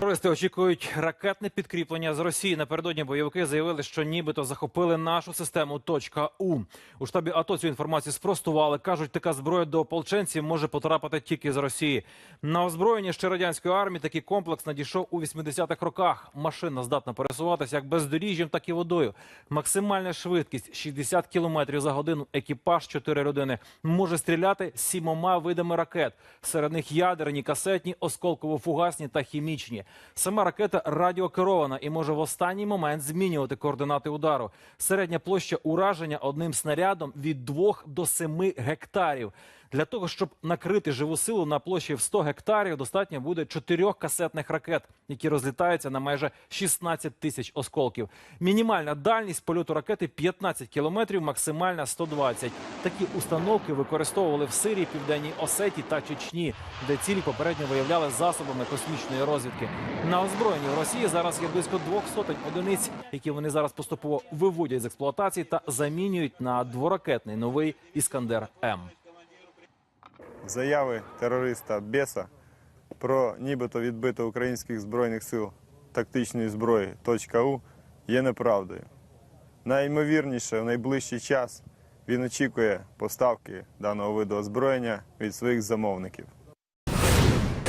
Терористи очікують ракетне підкріплення з Росії. Напередодні бойовики заявили, що нібито захопили нашу систему «Точка У». У штабі АТО цю інформацію спростували. кажуть, така зброя до ополченців може потрапити тільки з Росії. На озброєнні ще радянської армії такий комплекс надійшов у 80-х роках. Машина здатна пересуватися як бездоріжжям, так і водою. Максимальна швидкість 60 км за годину. Екіпаж 4 людини може стріляти сімома видами ракет. Серед них ядерні, касетні, осколково-фугасні та хімічні. Сама ракета радіокерована і може в останній момент змінювати координати удару. Середня площа ураження одним снарядом від 2 до 7 гектарів. Для того, щоб накрити живу силу на площі в 100 гектарів, достатньо буде чотирьох касетних ракет, які розлітаються на майже 16 тисяч осколків. Мінімальна дальність польоту ракети 15 кілометрів, максимальна 120. Такі установки використовували в Сирії, Південній Осетії та Чечні, де цілі попередньо виявляли засобами космічної розвідки. На озброєнні в Росії зараз є близько двох сотень одиниць, які вони зараз поступово виводять з експлуатації та замінюють на дворакетний новий Іскандер М. Заяви терориста Беса про нібито відбито українських збройних сил тактичної зброї .у є неправдою. Найімовірніше, в найближчий час він очікує поставки даного виду озброєння від своїх замовників.